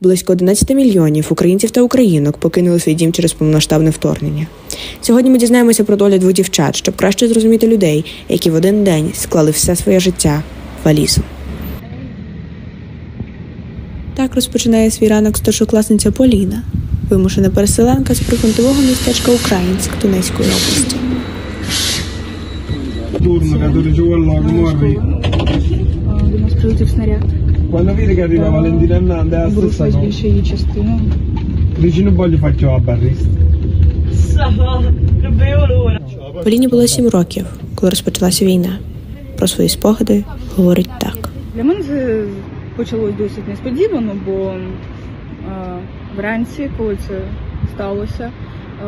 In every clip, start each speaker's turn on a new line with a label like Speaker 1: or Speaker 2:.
Speaker 1: Близько 11 мільйонів українців та українок покинули свій дім через повномасштабне вторгнення. Сьогодні ми дізнаємося про долю двох дівчат, щоб краще зрозуміти людей, які в один день склали все своє життя в валізу. Так розпочинає свій ранок старшокласниця Поліна, вимушена переселенка з прифронтового містечка Українськ Донецької області.
Speaker 2: turno che tu giù all'ora, mo
Speaker 3: нас прилетів снаряд.
Speaker 2: Quando vedi che arriva Valentina Hernandez è la stessa cosa.
Speaker 3: її частину.
Speaker 2: Dici non voglio farci la barrista.
Speaker 1: Поліні було 7 років, коли розпочалася війна. Про свої спогади говорить так.
Speaker 3: Для мене це почалось досить несподівано, бо е, вранці, коли це сталося,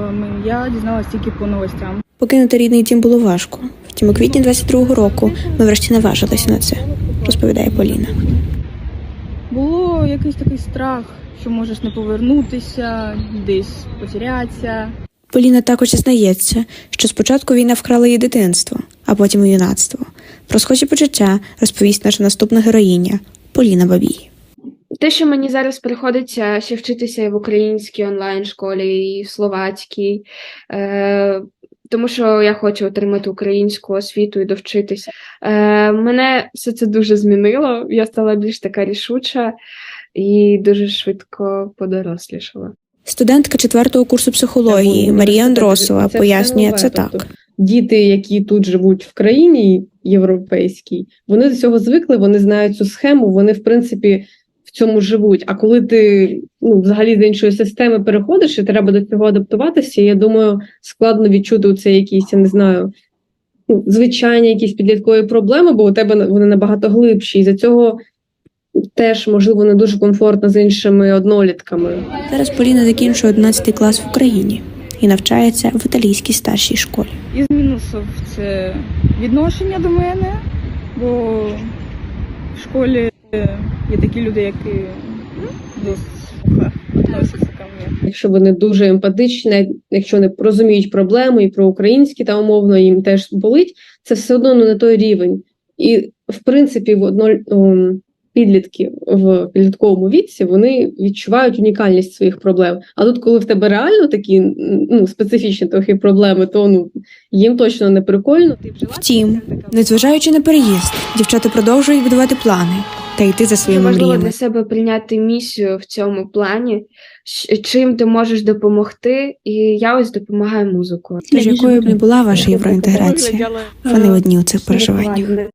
Speaker 3: е, я дізналась тільки по новостям.
Speaker 1: Покинути рідний дім було важко. Втім, у квітні 22-го року ми врешті наважилися на це, розповідає Поліна.
Speaker 3: Якийсь такий страх, що можеш не повернутися, десь потерятися.
Speaker 1: Поліна також зізнається, що спочатку війна вкрала її дитинство, а потім і юнацтво. Про схожі почуття розповість наша наступна героїня Поліна Бабій.
Speaker 4: Те, що мені зараз приходиться ще вчитися і в українській онлайн школі, і в словацькій, е, тому що я хочу отримати українську освіту і довчитися. Е, мене все це дуже змінило. Я стала більш така рішуча і дуже швидко подорослішала.
Speaker 1: Студентка четвертого курсу психології Марія Андросова
Speaker 5: Це
Speaker 1: пояснює це так.
Speaker 5: Тобто Діти, які тут живуть в країні європейській, вони до цього звикли, вони знають цю схему, вони, в принципі, в цьому живуть. А коли ти ну, взагалі з іншої системи переходиш і треба до цього адаптуватися, я думаю, складно відчути у це якісь, я не знаю, ну, звичайні якісь підліткові проблеми, бо у тебе вони набагато глибші. І за цього теж, можливо, не дуже комфортно з іншими однолітками.
Speaker 1: Зараз Поліна закінчує 11 клас в Україні і навчається в італійській старшій школі.
Speaker 3: Із мінусів це відношення до мене, бо в школі є такі люди, які ну, досить відносяться
Speaker 5: якщо вони дуже емпатичні, якщо вони розуміють проблему і про українські та умовно їм теж болить, це все одно ну, не той рівень. І в принципі, в одно, ем, підлітки в підлітковому віці вони відчувають унікальність своїх проблем. А тут, коли в тебе реально такі ну, специфічні трохи проблеми, то ну їм точно не прикольно.
Speaker 1: Втім, незважаючи на переїзд, дівчата продовжують будувати плани та йти за своїми
Speaker 4: важливо для себе прийняти місію в цьому плані, чим ти можеш допомогти, і я ось допомагаю музикою.
Speaker 1: Тож якою б не була ваша євроінтеграція, вони одні у цих переживаннях.